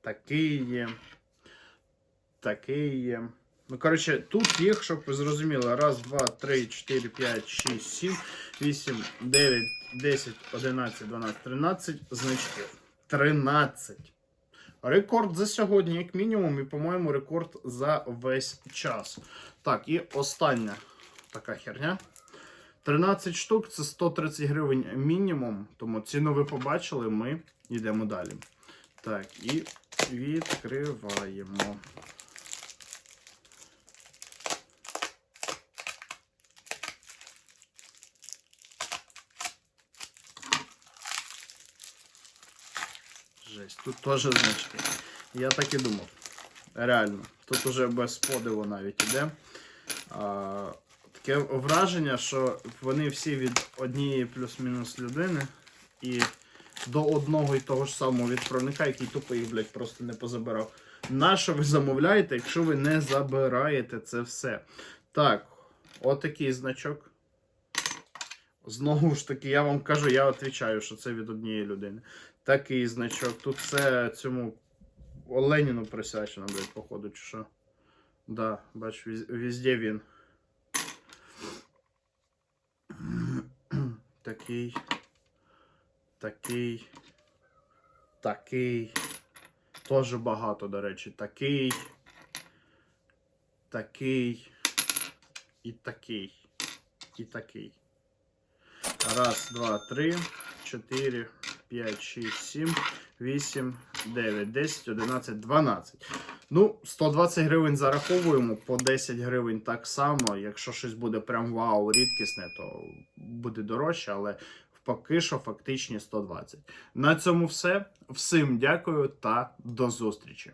такий є. Такий є. Ну, коротше, тут їх, щоб ви зрозуміли, раз, два, три, чотири, п'ять, шість, сім, вісім, дев'ять, десять, одинадцять, дванадцять, тринадцять значків. Тринадцять. Рекорд за сьогодні, як мінімум, і, по-моєму, рекорд за весь час. Так, і остання така херня. 13 штук це 130 гривень мінімум. Тому ціну ви побачили, ми йдемо далі. Так, і відкриваємо. Жесть, тут теж значки. Я так і думав. Реально. Тут уже без подиву навіть іде. А, таке враження, що вони всі від однієї плюс-мінус людини і до одного і того ж самого відправника, який тупо їх, блядь, просто не позабирав. Нащо ви замовляєте, якщо ви не забираєте це все? Так, отакий значок. Знову ж таки, я вам кажу, я відповідаю, що це від однієї людини. Такий значок. Тут все цьому Леніну присвячено, блядь, походу, чи що. Да, бач, віз- везде він. Такий. Такий. Такий. Теж багато, до речі. Такий. Такий. І такий. І такий. Раз, два, три, чотири, п'ять, шість, сім, вісім, дев'ять, десять, одинадцять, дванадцять. Ну, 120 гривень зараховуємо, по 10 гривень так само. Якщо щось буде прям вау, рідкісне, то буде дорожче, але поки що фактичні 120. На цьому все. Всім дякую та до зустрічі.